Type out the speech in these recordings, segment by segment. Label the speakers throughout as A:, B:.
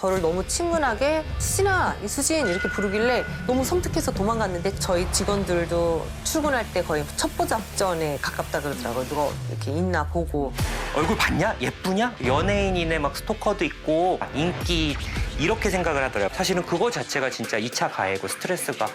A: 저를 너무 친근하게 수진아, 이수진 이렇게 부르길래 너무 섬뜩해서 도망갔는데 저희 직원들도 출근할 때 거의 첩보 작전에 가깝다 그러더라고요. 누가 이렇게 있나 보고.
B: 얼굴 봤냐? 예쁘냐? 연예인이네 막 스토커도 있고 인기 이렇게 생각을 하더라고요. 사실은 그거 자체가 진짜 2차 가해고 스트레스가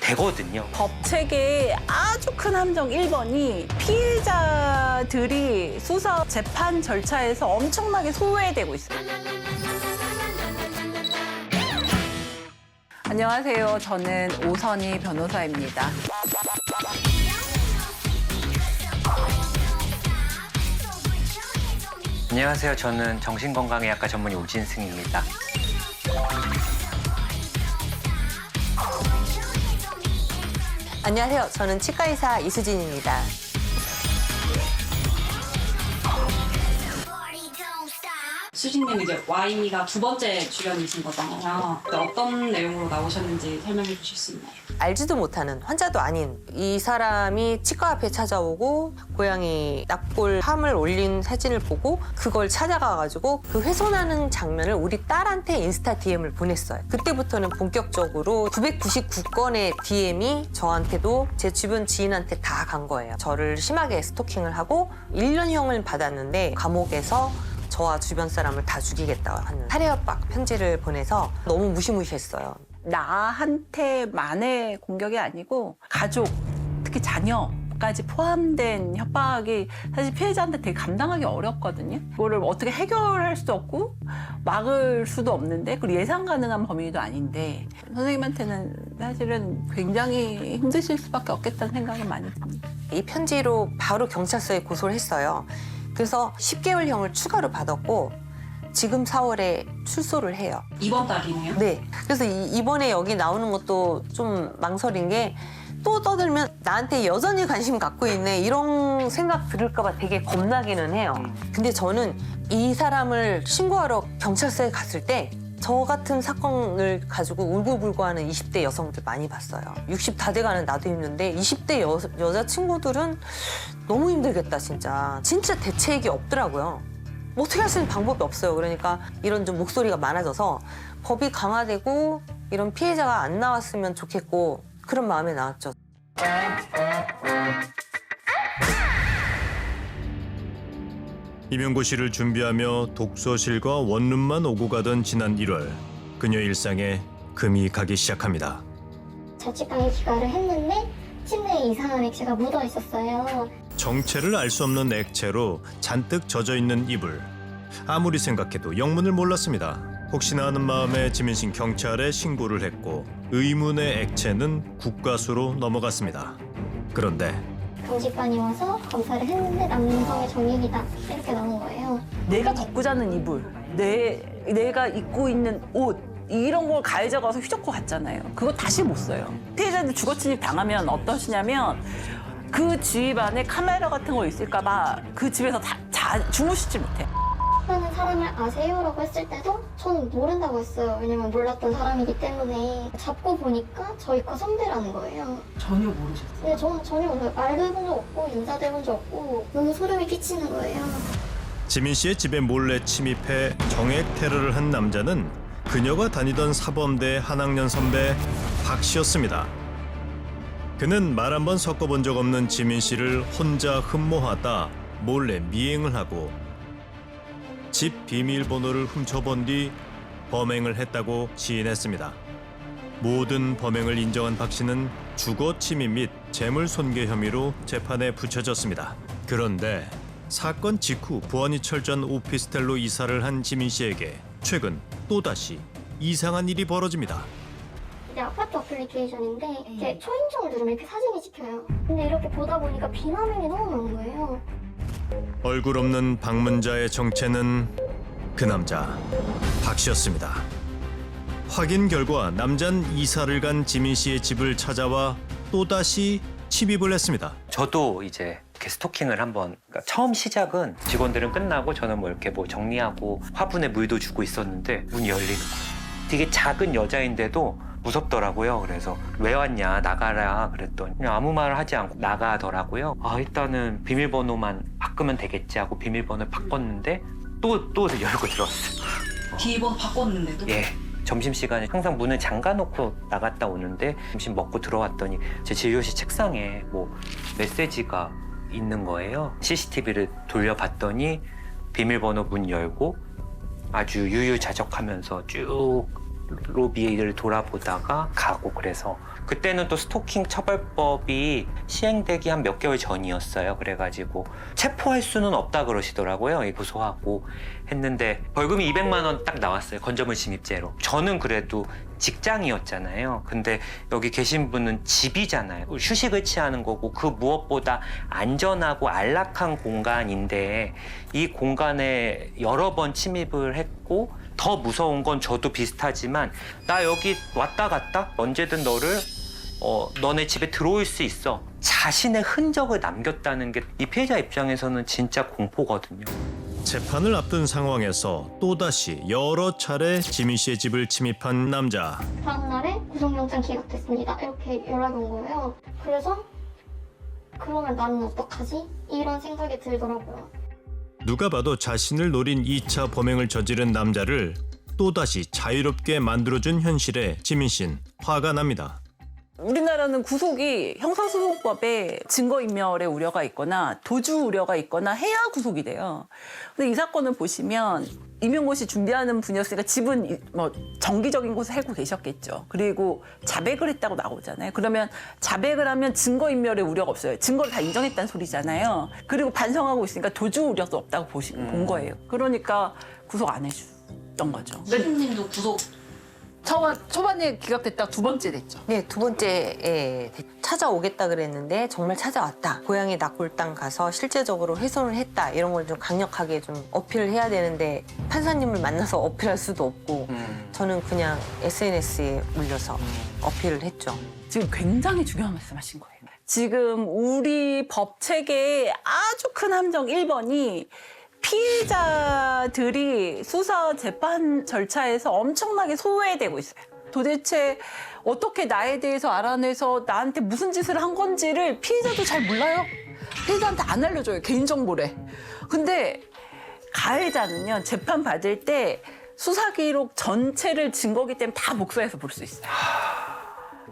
B: 되거든요.
C: 법 체계의 아주 큰 함정 1번이 피해자들이 수사 재판 절차에서 엄청나게 소외되고 있어요. 안녕하세요. 저는 오선희 변호사입니다.
B: 안녕하세요. 저는 정신건강의학과 전문의 오진승입니다.
A: 안녕하세요. 저는 치과의사 이수진입니다.
D: 수진님 이제 Y가 두 번째 출연이신 거잖아요. 어떤 내용으로 나오셨는지 설명해 주실 수 있나요?
A: 알지도 못하는 환자도 아닌 이 사람이 치과 앞에 찾아오고 고양이 납골 함을 올린 사진을 보고 그걸 찾아가가지고 그 훼손하는 장면을 우리 딸한테 인스타 DM을 보냈어요. 그때부터는 본격적으로 999건의 DM이 저한테도 제 주변 지인한테 다 간 거예요. 저를 심하게 스토킹을 하고 1년형을 받았는데 감옥에서 저와 주변 사람을 다 죽이겠다 하는 살해 협박 편지를 보내서 너무 무시무시했어요.
C: 나한테만의 공격이 아니고 가족, 특히 자녀 까지 포함된 협박이 사실 피해자한테 되게 감당하기 어렵거든요. 그거를 어떻게 해결할 수도 없고 막을 수도 없는데 그리고 예상 가능한 범위도 아닌데 선생님한테는 사실은 굉장히 힘드실 수밖에 없겠다는 생각은 많이 듭니다.
A: 이 편지로 바로 경찰서에 고소를 했어요. 그래서 10개월형을 추가로 받았고 지금 4월에 출소를 해요.
D: 이번 달이네요.
A: 네. 그래서 이, 이번에 여기 나오는 것도 좀 망설인 게 또 떠들면 나한테 여전히 관심 갖고 있네 이런 생각 들을까봐 되게 겁나기는 해요. 근데 저는 이 사람을 신고하러 경찰서에 갔을 때 저 같은 사건을 가지고 울고불고하는 20대 여성들 많이 봤어요. 60 다 돼가는 나도 힘든데 20대 여, 여자친구들은 너무 힘들겠다 진짜. 진짜 대책이 없더라고요. 뭐 어떻게 할 수 있는 방법이 없어요. 그러니까 이런 좀 목소리가 많아져서 법이 강화되고 이런 피해자가 안 나왔으면 좋겠고 그런 마음에 나왔죠.
E: 임용고시를 준비하며 독서실과 원룸만 오고 가던 지난 1월 그녀 일상에 금이 가기 시작합니다.
F: 자취방에 귀가를 했는데 침대에 이상한 액체가 묻어 있었어요.
E: 정체를 알 수 없는 액체로 잔뜩 젖어 있는 이불. 아무리 생각해도 영문을 몰랐습니다. 혹시나 하는 마음에 지민신 경찰에 신고를 했고 의문의 액체는 국가수로 넘어갔습니다. 그런데
F: 경직반이 와서 검사를 했는데 남성의 정액이다 이렇게 나온 거예요.
C: 내가 덮고 자는 이불, 내, 내가 입고 있는 옷, 이런 걸 가해자가 와서 휘젓고 갔잖아요. 그거 다시 못 써요. 피해자들 주거 침입 당하면 어떠시냐면 그 집 안에 카메라 같은 거 있을까 봐 그 집에서 다, 자, 주무시지 못해.
F: 하는 사람을 아세요라고 했을 때도 저는 모른다고 했어요. 왜냐면 몰랐던 사람이기 때문에 잡고 보니까 저희 과 선배라는 거예요.
D: 전혀 모르셨어요.
F: 근데 저는 전혀 몰라요. 말도 해본 적 없고 인사도 해본 적 없고 너무 소름이 끼치는 거예요.
E: 지민 씨의 집에 몰래 침입해 정액 테러를 한 남자는 그녀가 다니던 사범대 한 학년 선배 박 씨였습니다. 그는 말 한 번 섞어본 적 없는 지민 씨를 혼자 흠모하다 몰래 미행을 하고 집 비밀번호를 훔쳐본 뒤 범행을 했다고 시인했습니다. 모든 범행을 인정한 박 씨는 주거 침입 및 재물 손괴 혐의로 재판에 붙여졌습니다. 그런데 사건 직후 부안이 철저한 오피스텔로 이사를 한 지민 씨에게 최근 또다시 이상한 일이 벌어집니다.
F: 이게 아파트 어플리케이션인데 이렇게 초인종을 누르면 이렇게 사진이 찍혀요. 근데 이렇게 보다 보니까 비화면이 너무 많은 거예요.
E: 얼굴 없는 방문자의 정체는 그 남자 박 씨였습니다. 확인 결과 남잔 이사를 간 지민 씨의 집을 찾아와 또다시 침입을 했습니다.
B: 저도 이제 이렇게 스토킹을 한번 그러니까 처음 시작은 직원들은 끝나고 저는 뭐 이렇게 뭐 정리하고 화분에 물도 주고 있었는데 문이 열리는 거예요. 되게 작은 여자인데도 무섭더라고요. 그래서 왜 왔냐 나가라 그랬더니 그냥 아무 말 하지 않고 나가더라고요. 아 일단은 비밀번호만 바꾸면 되겠지 하고 비밀번호를 바꿨는데 또또 열고 들어왔어요.
D: 비번호 바꿨는데도
B: 예. 점심시간에 항상 문을 잠가놓고 나갔다 오는데 점심 먹고 들어왔더니 제 진료실 책상에 뭐 메시지가 있는 거예요. CCTV를 돌려봤더니 비밀번호 문 열고 아주 유유자적하면서 쭉 로비를 돌아보다가 가고 그래서 그때는 또 스토킹 처벌법이 시행되기 한 몇 개월 전이었어요. 그래가지고 체포할 수는 없다 그러시더라고요. 이 고소하고 했는데 벌금이 200만 원 딱 나왔어요. 건조물 침입죄로. 저는 그래도 직장이었잖아요. 근데 여기 계신 분은 집이잖아요. 휴식을 취하는 거고 그 무엇보다 안전하고 안락한 공간인데 이 공간에 여러 번 침입을 했고 더 무서운 건 저도 비슷하지만 나 여기 왔다 갔다 언제든 너를 어, 너네 집에 들어올 수 있어. 자신의 흔적을 남겼다는 게 이 피해자 입장에서는 진짜 공포거든요.
E: 재판을 앞둔 상황에서 또다시 여러 차례 지민 씨의 집을 침입한 남자.
F: 다음 날에 구속영장 기각됐습니다. 이렇게 연락이 온 거예요. 그래서 그러면 나는 어떡하지? 이런 생각이 들더라고요.
E: 누가 봐도 자신을 노린 2차 범행을 저지른 남자를 또다시 자유롭게 만들어준 현실에 지민 씨는 화가 납니다.
C: 우리나라는 구속이 형사소송법에 증거인멸의 우려가 있거나 도주 우려가 있거나 해야 구속이 돼요. 근데 이 사건을 보시면 씨 준비하는 분이었으니까 집은 이- 뭐 정기적인 곳에 살고 계셨겠죠. 그리고 자백을 했다고 나오잖아요. 그러면 자백을 하면 증거인멸의 우려가 없어요. 증거를 다 인정했다는 소리잖아요. 그리고 반성하고 있으니까 도주 우려도 없다고 보시, 본 거예요. 그러니까 구속 안 해줬던 거죠.
D: 수진님도 구속
C: 초반, 초반에 기각됐다 두 번째 됐죠.
A: 네, 두 번째에 찾아오겠다 그랬는데 정말 찾아왔다. 고양이 낙골당 가서 실제적으로 훼손을 했다. 이런 걸 좀 강력하게 좀 어필을 해야 되는데 판사님을 만나서 어필할 수도 없고 저는 그냥 SNS에 올려서 어필을 했죠.
C: 지금 굉장히 중요한 말씀하신 거예요. 지금 우리 법 체계의 아주 큰 함정 1번이 피해자들이 수사 재판 절차에서 엄청나게 소외되고 있어요. 도대체 어떻게 나에 대해서 알아내서 나한테 무슨 짓을 한 건지를 피해자도 잘 몰라요. 피해자한테 안 알려줘요. 개인정보래. 근데 가해자는요, 재판 받을 때 수사 기록 전체를 증거기 때문에 다 복사해서 볼 수 있어요.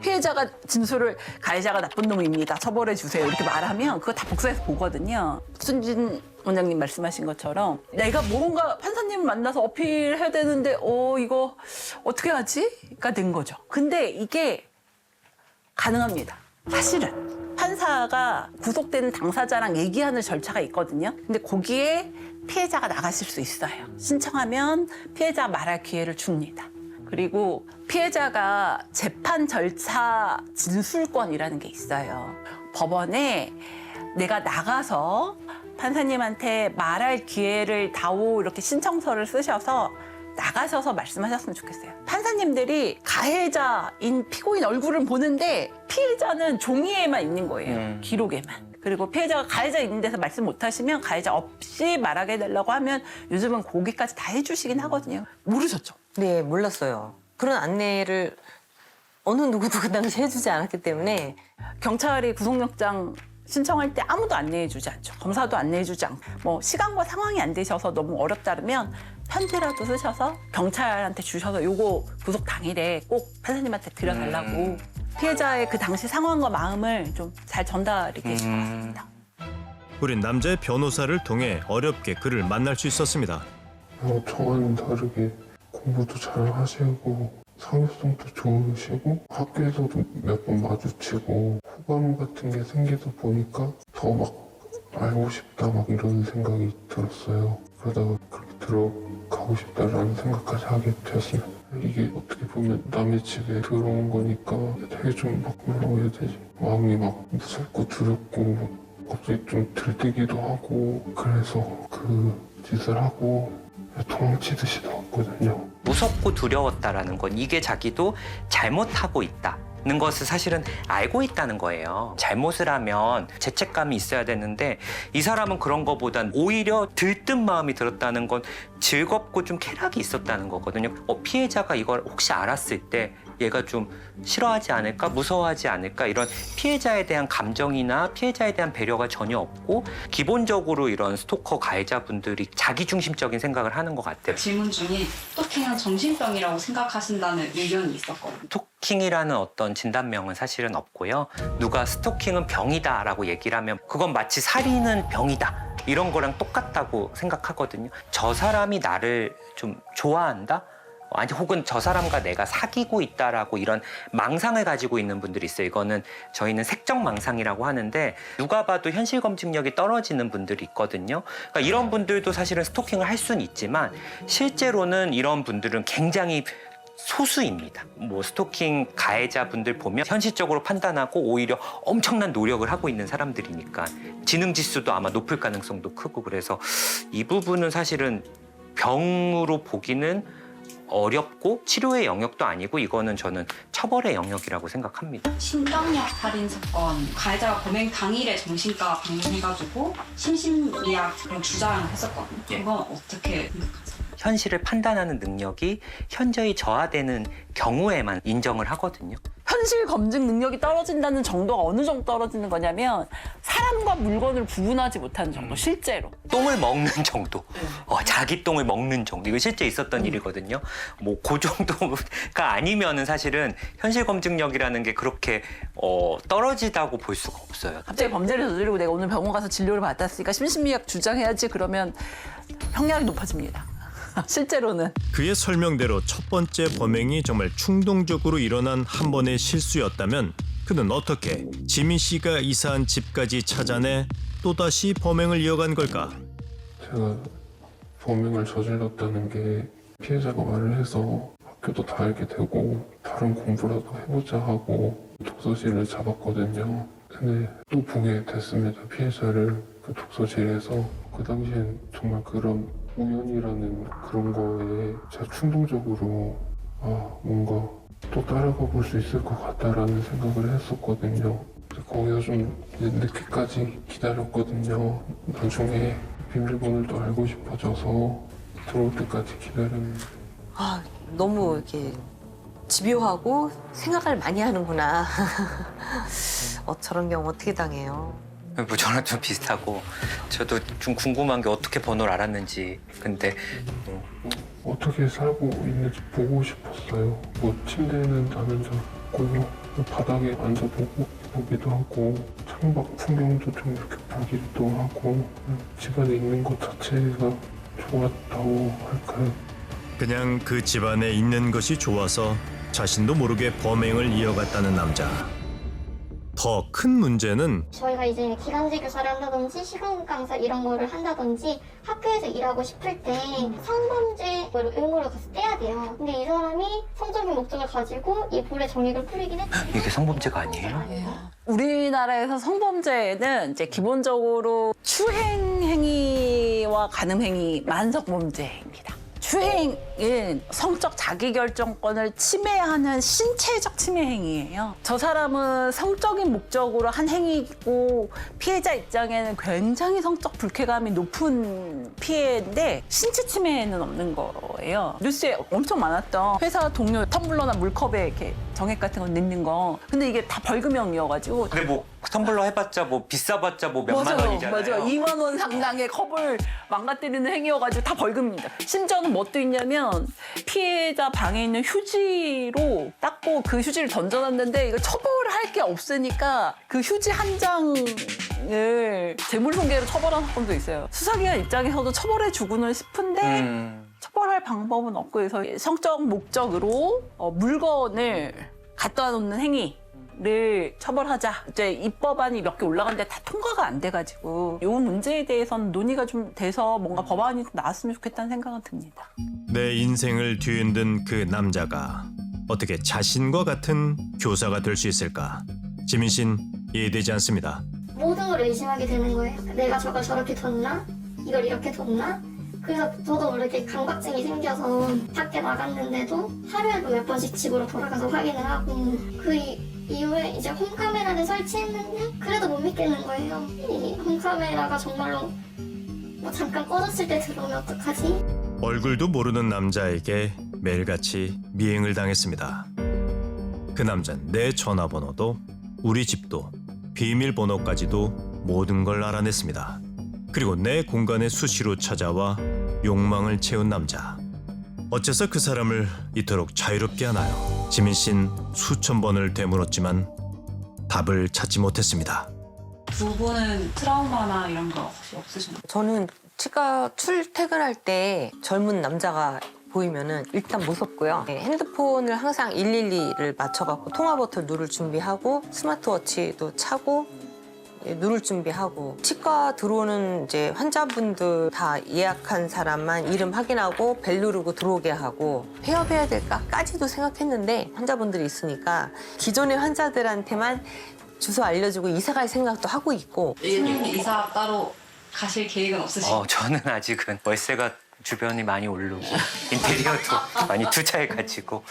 C: 피해자가 진술을 가해자가 나쁜 놈입니다. 처벌해 주세요. 이렇게 말하면 그거 다 복사해서 보거든요. 순진 원장님 말씀하신 것처럼 내가 뭔가 판사님을 만나서 어필해야 되는데 어 이거 어떻게 하지?가 된 거죠. 근데 이게 가능합니다. 사실은 판사가 구속되는 당사자랑 얘기하는 절차가 있거든요. 근데 거기에 피해자가 나가실 수 있어요. 신청하면 피해자 말할 기회를 줍니다. 그리고 피해자가 재판 절차 진술권이라는 게 있어요. 법원에 내가 나가서 판사님한테 말할 기회를 다오 이렇게 신청서를 쓰셔서 나가셔서 말씀하셨으면 좋겠어요. 판사님들이 가해자인 피고인 얼굴을 보는데 피해자는 종이에만 있는 거예요.
B: 음.
C: 기록에만. 그리고 피해자가 가해자 있는 데서 말씀 못 하시면 가해자 없이 말하게 해달라고 하면 요즘은 거기까지 다 해주시긴 하거든요. 모르셨죠?
A: 네, 몰랐어요. 그런 안내를 어느 누구도 그 당시 해주지 않았기 때문에
C: 경찰이 구속영장 신청할 때 아무도 안내해주지 않죠. 검사도 안내해주지 않고 뭐 시간과 상황이 안 되셔서 너무 어렵다면 편지라도 쓰셔서 경찰한테 주셔서 요거 구속 당일에 꼭 판사님한테 드려달라고
B: 음.
C: 피해자의 그 당시 상황과 마음을 좀 잘 전달이 되실 것
B: 음.
C: 같습니다.
E: 우린 남자의 변호사를 통해 어렵게 그를 만날 수 있었습니다.
G: 뭐 저와는 다르게 공부도 잘 하시고 상습성도 좋으시고 학교에서도 몇 번 마주치고 호감 같은 게 생기다 보니까 더 막 알고 싶다 막 이런 생각이 들었어요. 그러다가 그렇게 들어가고 싶다라는 생각까지 하게 되었습니다. 이게 어떻게 보면 남의 집에 들어온 거니까 되게 좀막 뭐라고 해야 되지? 마음이 막 무섭고 두렵고 갑자기 좀 들뜨기도 하고 그래서 그 짓을 하고 도망치듯이 나왔거든요.
B: 무섭고 두려웠다라는 건 이게 자기도 잘못하고 있다 는 것을 사실은 알고 있다는 거예요. 잘못을 하면 죄책감이 있어야 되는데 이 사람은 그런 거보단 오히려 들뜬 마음이 들었다는 건 즐겁고 좀 쾌락이 있었다는 거거든요. 어, 피해자가 이걸 혹시 알았을 때 얘가 좀 싫어하지 않을까, 무서워하지 않을까 이런 피해자에 대한 감정이나 피해자에 대한 배려가 전혀 없고 기본적으로 이런 스토커 가해자분들이 자기중심적인 생각을 하는 것 같아요.
D: 질문 중에 스토킹은 정신병이라고 생각하신다는 의견이 있었거든요.
B: 스토킹이라는 어떤 진단명은 사실은 없고요. 누가 스토킹은 병이다라고 얘기를 하면 그건 마치 살인은 병이다. 이런 거랑 똑같다고 생각하거든요. 저 사람이 나를 좀 좋아한다? 아니 혹은 저 사람과 내가 사귀고 있다라고 이런 망상을 가지고 있는 분들이 있어요. 이거는 저희는 색적 망상이라고 하는데 누가 봐도 현실 검증력이 떨어지는 분들이 있거든요. 그러니까 이런 분들도 사실은 스토킹을 할 수는 있지만 실제로는 이런 분들은 굉장히 소수입니다. 뭐 스토킹 가해자분들 보면 현실적으로 판단하고 오히려 엄청난 노력을 하고 있는 사람들이니까 지능 지수도 아마 높을 가능성도 크고 그래서 이 부분은 사실은 병으로 보기는 어렵고 치료의 영역도 아니고 이거는 저는 처벌의 영역이라고 생각합니다.
D: 신병력 살인 사건 가해자가 범행 당일에 정신과 방문해가지고 심신미약 그런 주장을 했었거든요.
B: 예.
D: 그건 어떻게 생각하세요?
B: 현실을 판단하는 능력이 현저히 저하되는 경우에만 인정을 하거든요.
C: 현실 검증 능력이 떨어진다는 정도가 어느 정도 떨어지는 거냐면 사람과 물건을 구분하지 못하는 정도 실제로
B: 똥을 먹는 정도, 어, 자기 똥을 먹는 정도 이거 실제 있었던 일이거든요. 뭐 그 정도가 아니면은 사실은 현실 검증력이라는 게 그렇게 어, 떨어지다고 볼 수가 없어요.
C: 갑자기 범죄를 저지르고 내가 오늘 병원 가서 진료를 받았으니까 심신미약 주장해야지 그러면 형량이 높아집니다. 실제로는
E: 그의 설명대로 첫 번째 범행이 정말 충동적으로 일어난 한 번의 실수였다면 그는 어떻게 지민 씨가 이사한 집까지 찾아내 또다시 범행을 이어간 걸까?
G: 제가 범행을 저질렀다는 게 피해자가 말을 해서 학교도 다 알게 되고 다른 공부라도 해보자 하고 독서실을 잡았거든요. 근데 또 보게 됐습니다. 피해자를 그 독서실에서 그 당시엔 정말 그런 우연이라는 그런 거에 제가 충동적으로 아 뭔가 또 따라가 볼 수 있을 것 같다라는 생각을 했었거든요. 거기서 좀 늦게까지 기다렸거든요. 나중에 비밀번호를 알고 싶어져서 들어올 때까지 기다렸는데
A: 아, 너무 이렇게 집요하고 생각을 많이 하는구나. 어, 저런 경우 어떻게 당해요?
B: 뭐 저랑 좀 비슷하고 저도 좀 궁금한 게 어떻게 번호를 알았는지 근데
G: 어떻게 살고 있는지 보고 싶었어요. 뭐 침대에는 나는 자고 바닥에 앉아보고 보기도 하고 창밖 풍경도 좀 이렇게 보기도 하고 집안에 있는 것 자체가 좋았다고 할까요?
E: 그냥 그 집안에 있는 것이 좋아서 자신도 모르게 범행을 이어갔다는 남자. 더 큰 문제는
F: 저희가 이제 기간제 교사를 한다든지 시간 강사 이런 거를 한다든지 학교에서 일하고 싶을 때 성범죄를 의무를 가서 떼야 돼요. 근데 이 사람이 성적인 목적을 가지고 이 불의 정액을 뿌리긴 했죠.
B: 이게 성범죄가 아니에요?
C: 우리나라에서 성범죄는 이제 기본적으로 추행 행위와 간음 행위 만성범죄입니다. 추행 은 성적 자기결정권을 침해하는 신체적 침해 행위예요. 저 사람은 성적인 목적으로 한 행위이고 피해자 입장에는 굉장히 성적 불쾌감이 높은 피해인데 신체 침해는 없는 거예요. 뉴스에 엄청 많았던 회사 동료 텀블러나 물컵에 이렇게 정액 같은 거 넣는 거. 근데 이게 다 벌금형이어가지고
B: 근데 뭐 텀블러 해봤자 뭐 비싸봤자 뭐 몇만 원이잖아요.
C: 맞아요. 2만 원 상당의 컵을 망가뜨리는 행위여가지고 다 벌금입니다. 심지어는 뭐또 있냐면 피해자 방에 있는 휴지로 닦고 그 휴지를 던져놨는데 이거 처벌할 게 없으니까 그 휴지 한 장을 재물손괴로 처벌한 사건도 있어요. 수사기관 입장에서도 처벌해 주고는 싶은데
B: 음.
C: 처벌할 방법은 없고 해서 성적 목적으로 어, 물건을 갖다 놓는 행위 를 처벌하자. 이제 입법안이 몇개 올라갔는데 다 통과가 안 돼가지고 이 문제에 대해서는 논의가 좀 돼서 뭔가 법안이 좀 나왔으면 좋겠다는 생각은 듭니다.
E: 내 인생을 뒤흔든 그 남자가 어떻게 자신과 같은 교사가 될 수 있을까? 지민 씨는 이해되지 않습니다.
F: 모든 걸 의심하게 되는 거예요. 내가 저걸 저렇게 뒀나? 이걸 이렇게 뒀나? 그래서 저도 모르게 강박증이 생겨서 밖에 나갔는데도 하루에도 몇 번씩 집으로 돌아가서 확인을 하고 그 이- 이후에 이제 홈카메라를 설치했는데 그래도 못 믿겠는 거예요. 이 홈카메라가 정말로 뭐 잠깐 꺼졌을 때 들어오면 어떡하지?
E: 얼굴도 모르는 남자에게 매일같이 미행을 당했습니다. 그 남자는 내 전화번호도 우리 집도 비밀번호까지도 모든 걸 알아냈습니다. 그리고 내 공간에 수시로 찾아와 욕망을 채운 남자. 어째서 그 사람을 이토록 자유롭게 하나요? 지민 씨는 수천 번을 되물었지만 답을 찾지 못했습니다.
D: 두 분은 트라우마나 이런 거 혹시 없으셨나요?
A: 저는 치과 출퇴근할 때 젊은 남자가 보이면은 일단 무섭고요. 네, 핸드폰을 항상 112를 맞춰갖고 통화 버튼 누를 준비하고 스마트워치도 차고 예, 누를 준비하고 치과 들어오는 이제 환자분들 다 예약한 사람만 이름 확인하고 벨 누르고 들어오게 하고 폐업해야 될까까지도 생각했는데 환자분들이 있으니까 기존의 환자들한테만 주소 알려주고 이사 갈 생각도 하고 있고
D: 신님 이사 따로 가실 계획은 없으신가요?
B: 어, 저는 아직은 월세가 주변이 많이 오르고 인테리어도 많이 투자해 가지고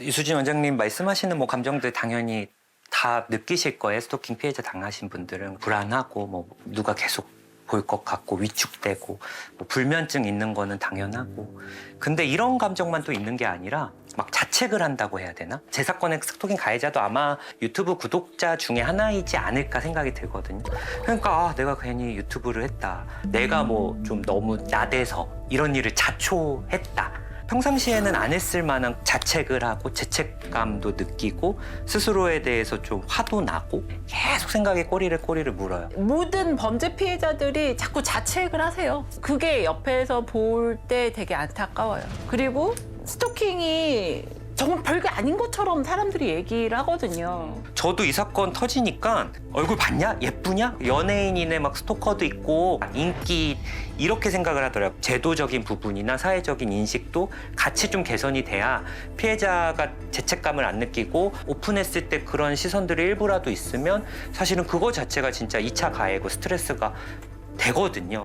B: 이수진 원장님 말씀하시는 뭐 감정들 당연히 다 느끼실 거예요. 스토킹 피해자 당하신 분들은 불안하고 뭐 누가 계속 볼 것 같고 위축되고 뭐 불면증 있는 거는 당연하고 근데 이런 감정만 또 있는 게 아니라 막 자책을 한다고 해야 되나? 제 사건의 스토킹 가해자도 아마 유튜브 구독자 중에 하나이지 않을까 생각이 들거든요. 그러니까 아, 내가 괜히 유튜브를 했다. 내가 뭐 좀 너무 나대서 이런 일을 자초했다. 평상시에는 안 했을 만한 자책을 하고 죄책감도 느끼고 스스로에 대해서 좀 화도 나고 계속 생각에 꼬리를 꼬리를 물어요.
C: 모든 범죄 피해자들이 자꾸 자책을 하세요. 그게 옆에서 볼 때 되게 안타까워요. 그리고 스토킹이 정말 별게 아닌 것처럼 사람들이 얘기를 하거든요.
B: 저도 이 사건 터지니까 얼굴 봤냐? 예쁘냐? 연예인이네 막 스토커도 있고 인기 이렇게 생각을 하더라고요. 제도적인 부분이나 사회적인 인식도 같이 좀 개선이 돼야 피해자가 죄책감을 안 느끼고 오픈했을 때 그런 시선들이 일부라도 있으면 사실은 그거 자체가 진짜 2차 가해고 스트레스가 되거든요.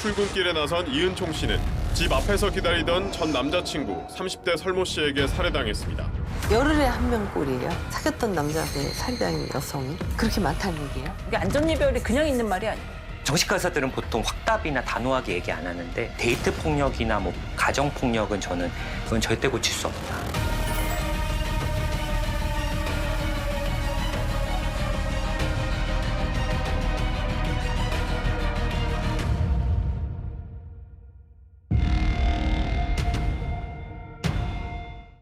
H: 출근길에 나선 이은총 씨는 집 앞에서 기다리던 전 남자친구 30대 설모 씨에게 살해당했습니다.
A: 열흘에 한 명 꼴이에요. 사귀었던 남자한테 살해당한 여성이 그렇게 많다는 얘기예요.
C: 이게 안전이별이 그냥 있는 말이 아니에요.
B: 정식 의사들은 보통 확답이나 단호하게 얘기 안 하는데 데이트 폭력이나 뭐 가정 폭력은 저는 그건 절대 고칠 수 없다.